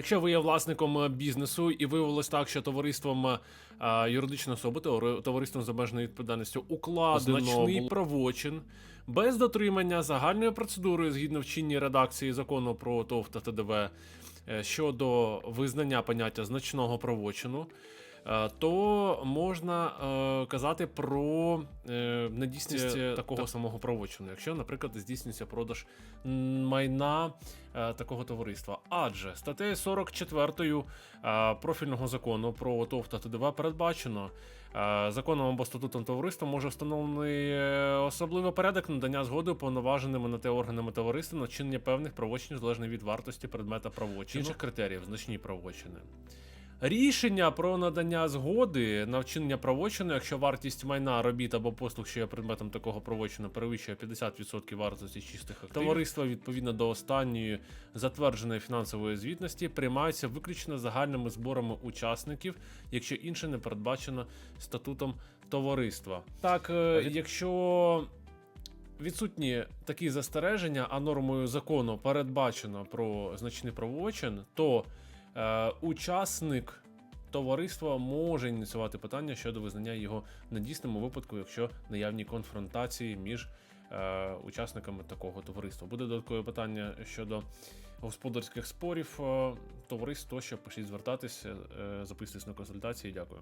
Якщо ви є власником е, бізнесу і виявилось так, що товариством а, юридичної особи, товари- товариством з обмеженою відповідальністю укладено значний правочин без дотримання загальної процедури згідно в чинній редакції закону про ТОВ та ТДВ е, щодо визнання поняття значного правочину. Е, То можна е, казати про е, недійсність такого самого правочину, якщо, наприклад, здійснюється продаж майна такого товариства. Адже статтею 44 е, профільного закону про ТОВ та ТДВ передбачено законом або статутом товариства може встановлений особливий порядок надання згоди уповноваженими на те органами товариства на вчинення певних правочинів залежно від вартості предмета правочину інших критеріїв, значні правочини. Рішення про надання згоди на вчинення правочину, якщо вартість майна, робіт або послуг, що є предметом такого правочину, перевищує 50% вартості чистих активів, товариства відповідно до останньої затвердженої фінансової звітності приймаються виключно загальними зборами учасників, якщо інше не передбачено статутом товариства. Так, е, якщо відсутні такі застереження, а нормою закону передбачено про значний правочин, то учасник товариства може ініціювати питання щодо визнання його недійсним у випадку, якщо наявні конфронтації між е, учасниками такого товариства. Буде додаткове питання щодо господарських спорів. Е, товариство, що пишіть звертатися, е, записуйтесь на консультації. Дякую.